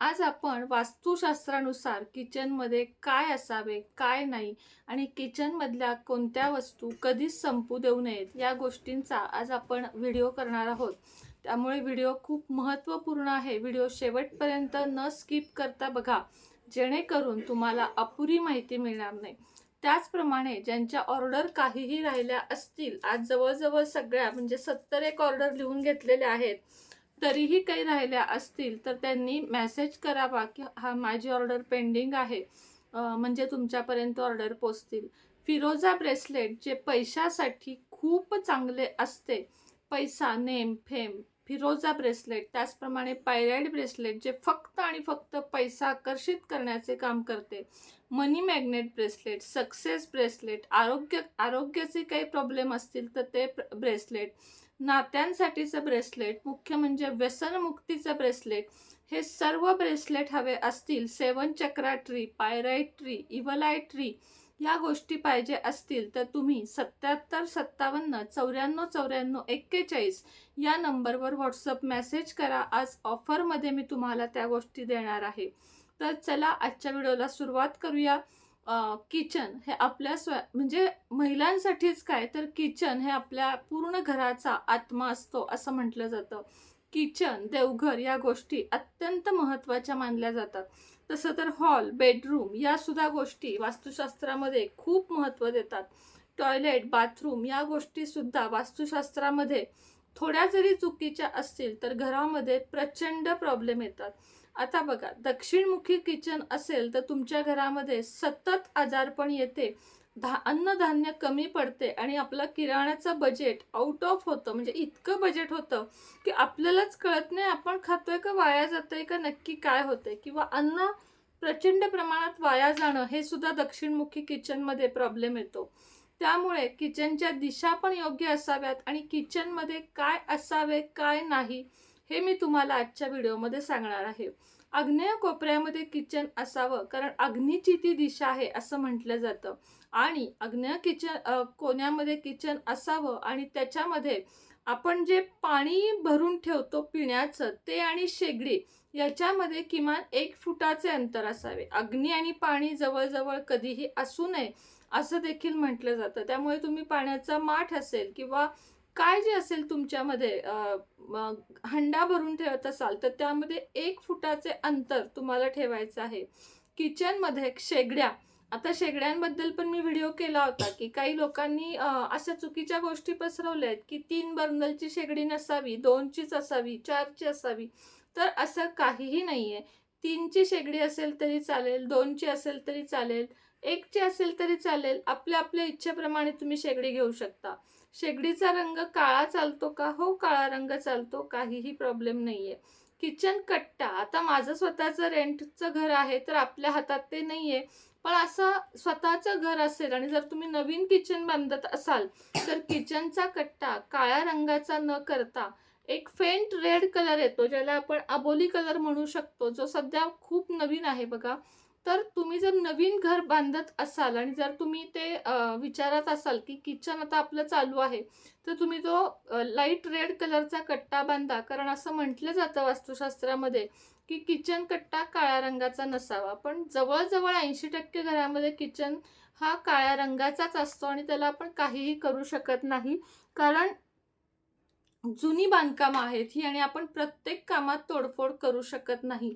आज आपण वास्तुशास्त्रानुसार किचनमध्ये काय असावे काय नाही आणि किचनमधल्या कोणत्या वस्तू कधीच संपू देऊ नयेत या गोष्टींचा आज आपण व्हिडिओ करणार आहोत. त्यामुळे व्हिडिओ खूप महत्त्वपूर्ण आहे. व्हिडिओ शेवटपर्यंत न स्किप करता बघा जेणेकरून तुम्हाला अपुरी माहिती मिळणार नाही. त्याचप्रमाणे ज्यांच्या ऑर्डर काहीही राहिल्या असतील आज जवळजवळ सगळ्या म्हणजे सत्तर एक ऑर्डर लिहून घेतलेल्या आहेत तरीही काही राहिल्या असतील तर त्यांनी मेसेज करावा की हा माझी ऑर्डर पेंडिंग आहे. म्हणजे तुमच्यापर्यंत ऑर्डर पोचतील. फिरोजा ब्रेसलेट जे पैशासाठी खूप चांगले असते पैसा नेम फेम फिरोजा ब्रेसलेट त्याचप्रमाणे पायराईड ब्रेसलेट जे फक्त आणि फक्त पैसा आकर्षित करण्याचे काम करते. Money magnet bracelet success bracelet आरोग्य आरोग्याचे काही प्रॉब्लेम असतील तर ते ब्रेसलेट नात्यांसाठीचं ब्रेसलेट मुख्य म्हणजे व्यसनमुक्तीचं ब्रेसलेट हे सर्व ब्रेसलेट हवे असतील. Seven chakra tree pyrite tree evil eye tree या गोष्टी पाहिजे असतील तर तुम्ही सत्याहत्तर सत्तावन्न चौऱ्याण्णव चौऱ्याण्णव एक्केचाळीस या नंबरवर व्हॉट्सअप मेसेज करा. आज ऑफरमध्ये मी तुम्हाला त्या गोष्टी देणार आहे. तर चला आजच्या व्हिडिओला सुरुवात करूया. किचन हे आपल्या स्व म्हणजे महिलांसाठीच काय तर किचन हे आपल्या पूर्ण घराचा आत्मा असतो असं म्हटलं जातं. किचन देवघर या गोष्टी अत्यंत महत्त्वाच्या मानल्या जातात. तसं तर हॉल बेडरूम या सुद्धा गोष्टी वास्तुशास्त्रामध्ये खूप महत्त्व देतात. टॉयलेट बाथरूम या गोष्टी सुद्धा वास्तुशास्त्रामध्ये थोड्या जरी चुकीच्या असतील तर घरामध्ये प्रचंड प्रॉब्लेम येतात. आता बघा दक्षिणमुखी किचन असेल तर तुमच्या घरामध्ये सतत आजारपण येते. धा अन्नधान्य कमी पडते आणि आपलं किराण्याचं बजेट आउट ऑफ होतं. म्हणजे इतकं बजेट होतं की आपल्यालाच कळत नाही आपण खातोय का वाया जातंय का नक्की काय होतंय? किंवा अन्न प्रचंड प्रमाणात वाया जाणं हे सुद्धा दक्षिणमुखी किचनमध्ये प्रॉब्लेम येतो. त्यामुळे किचनच्या दिशा पण योग्य असाव्यात आणि किचनमध्ये काय असावे काय नाही हे मी तुम्हाला आजच्या व्हिडिओमध्ये सांगणार आहे. आग्नेय कोपऱ्यामध्ये किचन असावं कारण अग्नीची ती दिशा आहे असं म्हटलं जातं. आणि अग्नेय किचन कोण्यामध्ये किचन असावं आणि त्याच्यामध्ये आपण जे पाणी भरून ठेवतो पिण्याचं ते आणि शेगडी याच्यामध्ये किमान एक फुटाचे अंतर असावे. अग्नी आणि पाणी जवळजवळ कधीही असू नये असं देखील म्हटलं जातं. त्यामुळे तुम्ही पाण्याचा माठ असेल किंवा काय जे असेल तुमच्यामध्ये हंडा भरून ठेवत असाल तर त्यामध्ये एक फुटाचे अंतर तुम्हाला ठेवायचं आहे. किचनमध्ये शेगड्या आता शेगड्यांबद्दल पण मी व्हिडिओ केला होता की काही लोकांनी अशा चुकीच्या गोष्टी पसरवल्या आहेत की तीन बर्नलची शेगडी नसावी दोनचीच असावी चारची असावी तर असं काहीही नाही आहे तीनची शेगडी असेल तरी चालेल दोनची असेल तरी चालेल एकची असेल तरी चालेल आपल्या आपल्या इच्छेप्रमाणे तुम्ही शेगडी घेऊ शकता. शेगडीचा रंग काळा चालतो का? हो काळा रंग चालतो. काहीही प्रॉब्लेम नाही आहे किचन कट्टा. आता माझं स्वतःचं रेंटचं घर आहे तर आपल्या हातात ते नाही आहे पण असं स्वतःचं घर असेल आणि जर तुम्ही नवीन किचन बांधत असाल तर किचनचा कट्टा काळ्या रंगाचा न करता एक फेंट रेड कलर येतो ज्याला आपण अबोली कलर म्हणू शकतो जो सध्या खूप नवीन आहे बघा. तर तुम्ही जर नवीन घर बांधत असाल आणि जर तुम्ही ते विचारत असाल की किचन आता आपलं चालू आहे तर तुम्ही तो लाइट रेड कलरचा कट्टा बांधा. कारण असं म्हटलं जातं वास्तुशास्त्रामध्ये की किचन कट्टा काळ्या रंगाचा नसावा. पण जवळजवळ ऐंशी टक्के घरामध्ये किचन हा काळ्या रंगाचाच असतो आणि त्याला आपण काहीही करू शकत नाही. कारण जुनी बांधकामं आहेत ही आणि आपण प्रत्येक कामात तोडफोड करू शकत नाही.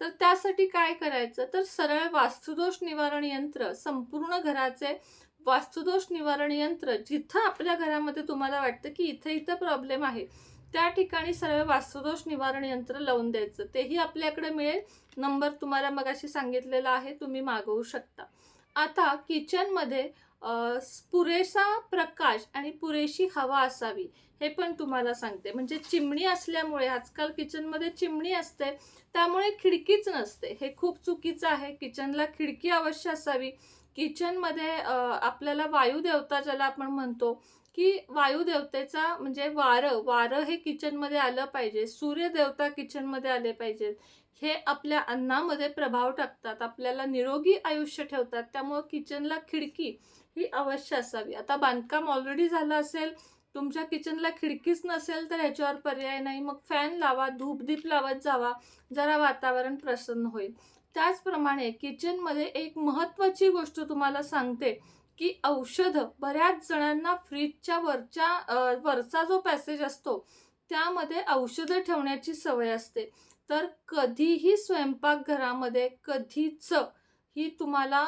तर त्यासाठी काय करायचं? तर सरळ वास्तुदोष निवारण यंत्र संपूर्ण घराचे वास्तुदोष निवारण यंत्र जिथं आपल्या घरामध्ये तुम्हाला वाटतं की इथं इथं प्रॉब्लेम आहे त्या ठिकाणी सरळ वास्तुदोष निवारण यंत्र लावून द्यायचं. तेही आपल्याकडे मिळेल. नंबर तुम्हाला मगाशी सांगितलेला आहे तुम्ही मागवू शकता. आता किचनमध्ये पुरेसा प्रकाश आणि पुरेशी हवा असावी हे पण तुम्हाला सांगते. म्हणजे चिमणी असल्यामुळे आजकाल किचनमध्ये चिमणी असते त्यामुळे खिडकीच नसते. हे खूप चुकीचं आहे. किचनला खिडकी अवश्य असावी. किचनमध्ये आपल्याला वायू देवता ज्याला आपण म्हणतो की वायुदेवतेचा म्हणजे वारं वारं हे किचनमध्ये आलं पाहिजे सूर्यदेवता किचनमध्ये आले पाहिजेत. हे आपल्या अन्नामध्ये प्रभाव टाकतात आपल्याला निरोगी आयुष्य ठेवतात त्यामुळं किचनला खिडकी ही अवश्य असावी. आता बांधकाम ऑलरेडी झालं असेल तुमच्या किचनला खिडकीच नसेल तर ह्याच्यावर पर्याय नाही. मग फॅन लावा धूपदीप लावत जावा जरा वातावरण प्रसन्न होईल. त्याचप्रमाणे किचनमध्ये एक महत्त्वाची गोष्ट तुम्हाला सांगते की औषधं बऱ्याच जणांना फ्रीजच्या वरच्या वरचा जो पॅसेज असतो त्यामध्ये औषधं ठेवण्याची सवय असते. तर कधीही स्वयंपाकघरामध्ये कधीच ही तुम्हाला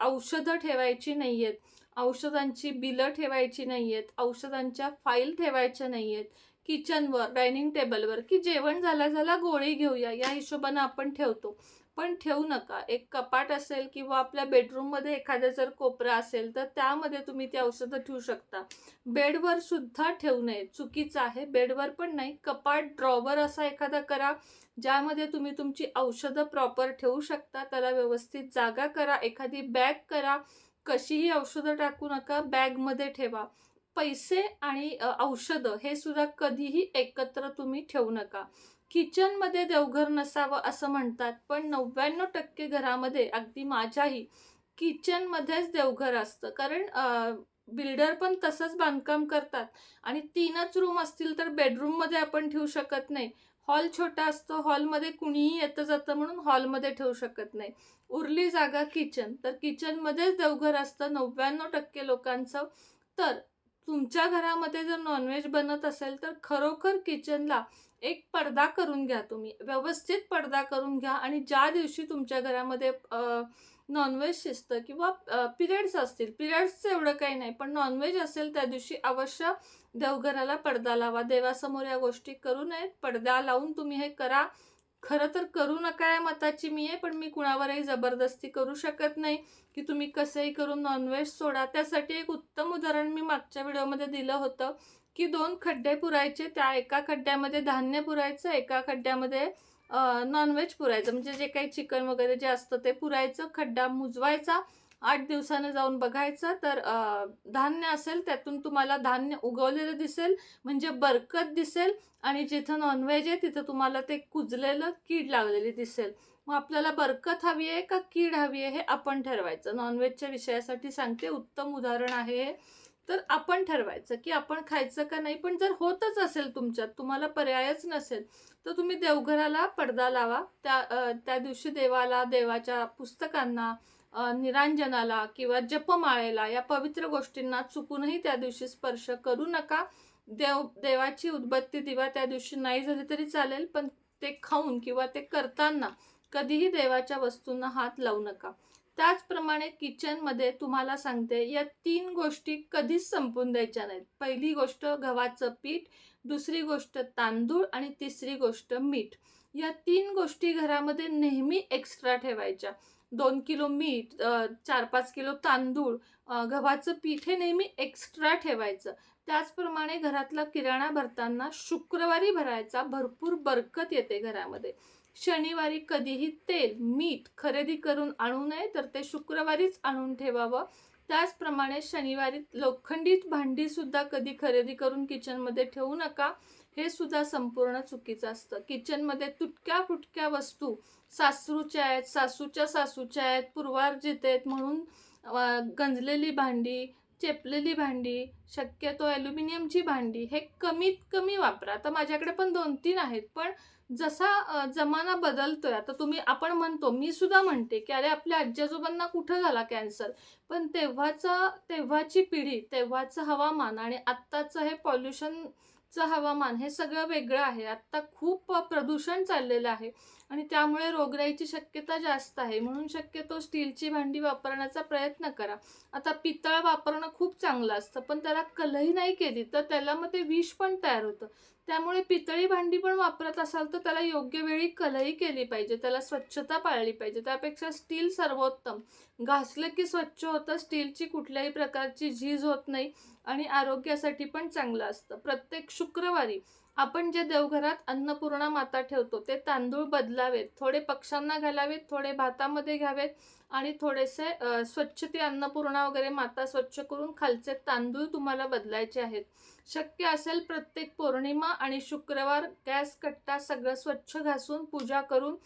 औषधं ठेवायची नाही आहेत औषधांची बिलं ठेवायची नाही आहेत औषधांच्या फाईल ठेवायच्या नाही आहेत किचनवर डायनिंग टेबलवर की जेवण झाल्या झाल्या गोळी घेऊया. या हिशोबानं आपण ठेवतो. पण ठेवू नका. एक कपाट असेल किंवा आपल्या बेडरूममध्ये एखादं जर कोपरा असेल तर त्यामध्ये तुम्ही ती औषधं ठेवू शकता. बेडवर सुद्धा ठेवू नये. चुकीचं आहे. बेडवर पण नाही. कपाट ड्रॉवर असा एखादा करा ज्यामध्ये तुम्ही तुमची औषधं प्रॉपर ठेवू शकता. त्याला व्यवस्थित जागा करा. एखादी बॅग करा. कशीही औषधं टाकू नका. बॅगमध्ये ठेवा. पैसे आणि औषधं हे सुद्धा कधीही एकत्र तुम्ही ठेवू नका. किचनमध्ये देवघर नसावं असं म्हणतात पण नव्याण्णव टक्के घरामध्ये अगदी माझ्याही किचनमध्येच देवघर असतं. कारण बिल्डर पण तसंच बांधकाम करतात आणि तीनच रूम असतील तर बेडरूममध्ये आपण ठेवू शकत नाही. हॉल छोटा असतो हॉलमध्ये कुणीही येतं जातं म्हणून हॉलमध्ये ठेवू शकत नाही. उरली जागा किचन तर किचनमध्येच देवघर असतं नव्याण्णव टक्के लोकांचं. तर तुमच्या घरामध्ये जर नॉनव्हेज बनत असेल तर खरोखर किचनला एक पडदा करून घ्या तुम्ही. व्यवस्थित पडदा करून घ्या आणि ज्या दिवशी तुमच्या घरामध्ये नॉनव्हेज शिजतं किंवा पिरियड्स असतील पिरियड्सचं एवढं काही नाही पण नॉनव्हेज असेल त्या दिवशी अवश्य देवघराला पडदा लावा. देवासमोर या गोष्टी करू नयेत. पडदा लावून तुम्ही हे करा. खरं तर करू नका या मताची मी आहे पण मी कुणावरही जबरदस्ती करू शकत नाही की तुम्ही कसंही करून नॉनव्हेज सोडा. त्यासाठी एक उत्तम उदाहरण मी मागच्या व्हिडिओमध्ये दिलं होतं की दोन खड्डे पुरायचे त्या एका खड्ड्यामध्ये धान्य पुरायचं एका खड्ड्यामध्ये नॉनव्हेज पुरायचं. म्हणजे जे काही चिकन वगैरे जे असतं ते पुरायचं खड्डा मुजवायचा आठ दिवसानं जाऊन बघायचं. तर धान्य असेल त्यातून तुम्हाला धान्य उगवलेलं दिसेल म्हणजे बरकत दिसेल आणि जिथं नॉनव्हेज आहे तिथं तुम्हाला ते कुजलेलं कीड लागलेली दिसेल. मग आपल्याला बरकत हवी आहे का कीड हवी आहे हे आपण ठरवायचं. नॉनव्हेजच्या विषयासाठी सांगते उत्तम उदाहरण आहे हे. तर आपण ठरवायचं की आपण खायचं का नाही पण जर होतच असेल तुमच्यात तुम्हाला पर्यायच नसेल तर तुम्ही देवघराला पडदा लावा. त्या त्या दिवशी देवाला देवाच्या पुस्तकांना निरांजनाला किंवा जपमाळेला या पवित्र गोष्टींना चुकूनही त्या दिवशी स्पर्श करू नका. देव देवाची उदबत्ती दिवा त्या दिवशी नाही झाली तरी चालेल पण ते खाऊन किंवा ते करताना कधीही देवाच्या वस्तूंना हात लावू नका. त्याचप्रमाणे किचनमध्ये तुम्हाला सांगते या तीन गोष्टी कधीच संपून द्यायच्या नाहीत. पहिली गोष्ट गव्हाचं पीठ दुसरी गोष्ट तांदूळ आणि तिसरी गोष्ट मीठ. या तीन गोष्टी घरामध्ये नेहमी एक्स्ट्रा ठेवायच्या. दोन किलो मीठ चार पाच किलो तांदूळ गव्हाचं पीठ हे नेहमी एक्स्ट्रा ठेवायचं. त्याचप्रमाणे घरातला किराणा भरताना शुक्रवारी भरायचा भरपूर बरकत येते घरामध्ये. शनिवारी कधीही तेल मीठ खरेदी करून आणू नये तर ते शुक्रवारीच आणून ठेवावं. त्याचप्रमाणे शनिवारी लोखंडीत भांडीसुद्धा कधी खरेदी करून किचनमध्ये ठेवू नका. हे सुद्धा संपूर्ण चुकीचं असतं. किचनमध्ये तुटक्या फुटक्या वस्तू सासरूच्या आहेत सासूच्या सासूच्या आहेत पूर्वार्जित आहेत म्हणून गंजलेली भांडी चेपलेली भांडी शक्यतो ॲल्युमिनियमची भांडी हे कमीत कमी वापरा. आता माझ्याकडे पण दोन तीन आहेत पण जसा जमाना बदलतोय आता तुम्ही आपण म्हणतो मी सुद्धा म्हणते की अरे आपल्या आजी आजोबांना कुठं झाला कॅन्सर पण तेव्हाचा तेव्हाची पिढी तेव्हाचं हवामान आणि आत्ताचं हे पॉल्युशन पॉल्युशनचं हवामान हे सगळं वेगळं आहे. आत्ता खूप प्रदूषण चाललेलं आहे. आणि त्यामुळे रोगराईची शक्यता जास्त आहे. म्हणून शक्यतो स्टीलची भांडी वापरण्याचा प्रयत्न करा. आता पितळ वापरणं खूप चांगलं असतं पण त्याला कलही नाही केली तर त्याला मग ते विष पण तयार होतं. त्यामुळे पितळी भांडी पण वापरत असाल तर त्याला योग्य वेळी कलही केली पाहिजे त्याला स्वच्छता पाळली पाहिजे. त्यापेक्षा स्टील सर्वोत्तम. घासलं की स्वच्छ होतं स्टीलची कुठल्याही प्रकारची झीज होत नाही आणि आरोग्यासाठी पण चांगलं असतं. प्रत्येक शुक्रवारी आपण जे देवघरात अन्नपूर्णा माता ठेवतो ते तांदूळ बदलावेत थोडे पक्ष्यांना घालावेत थोडे भातामध्ये घ्यावेत आणि थोडेसे स्वच्छ ती अन्नपूर्णा वगैरे माता स्वच्छ करून खालचे तांदूळ तुम्हाला बदलायचे आहेत. शक्य असेल प्रत्येक पौर्णिमा आणि शुक्रवार गॅस कट्टा सगळं स्वच्छ घासून पूजा करून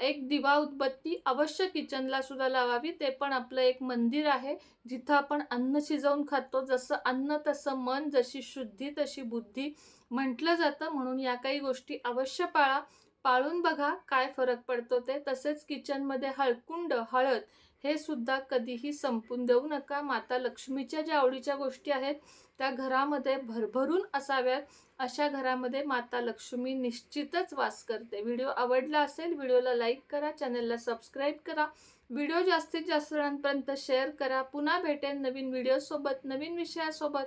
एक दिवा उदबत्ती अवश्य किचनला सुद्धा लावावी ते पण आपलं एक मंदिर आहे जिथं आपण अन्न शिजवून खातो जसं अन्न तसं मन जशी शुद्धी तशी बुद्धी म्हटलं जातं. म्हणून या काही गोष्टी अवश्य पाळा. पाळून बघा काय फरक पडतो ते. तसेच किचनमध्ये हळकुंड हळद हे सुद्धा कधीही संपून देऊ नका. माता लक्ष्मीच्या ज्या आवडीच्या गोष्टी आहेत त्या घरामध्ये भरभरून असाव्यात. अशा घरामध्ये माता लक्ष्मी निश्चितच वास करते. व्हिडिओ आवडला असेल व्हिडिओला लाईक करा चॅनलला सबस्क्राईब करा. व्हिडिओ जास्तीत जास्त जणांपर्यंत शेअर करा. पुन्हा भेटेन नवीन व्हिडिओसोबत नवीन विषयासोबत.